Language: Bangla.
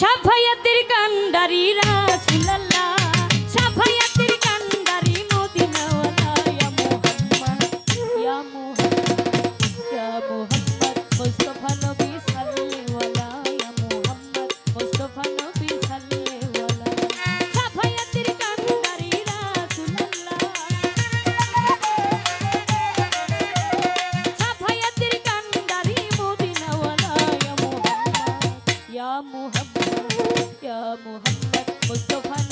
সাফায়াত মোহাম্মদ মুস্তফা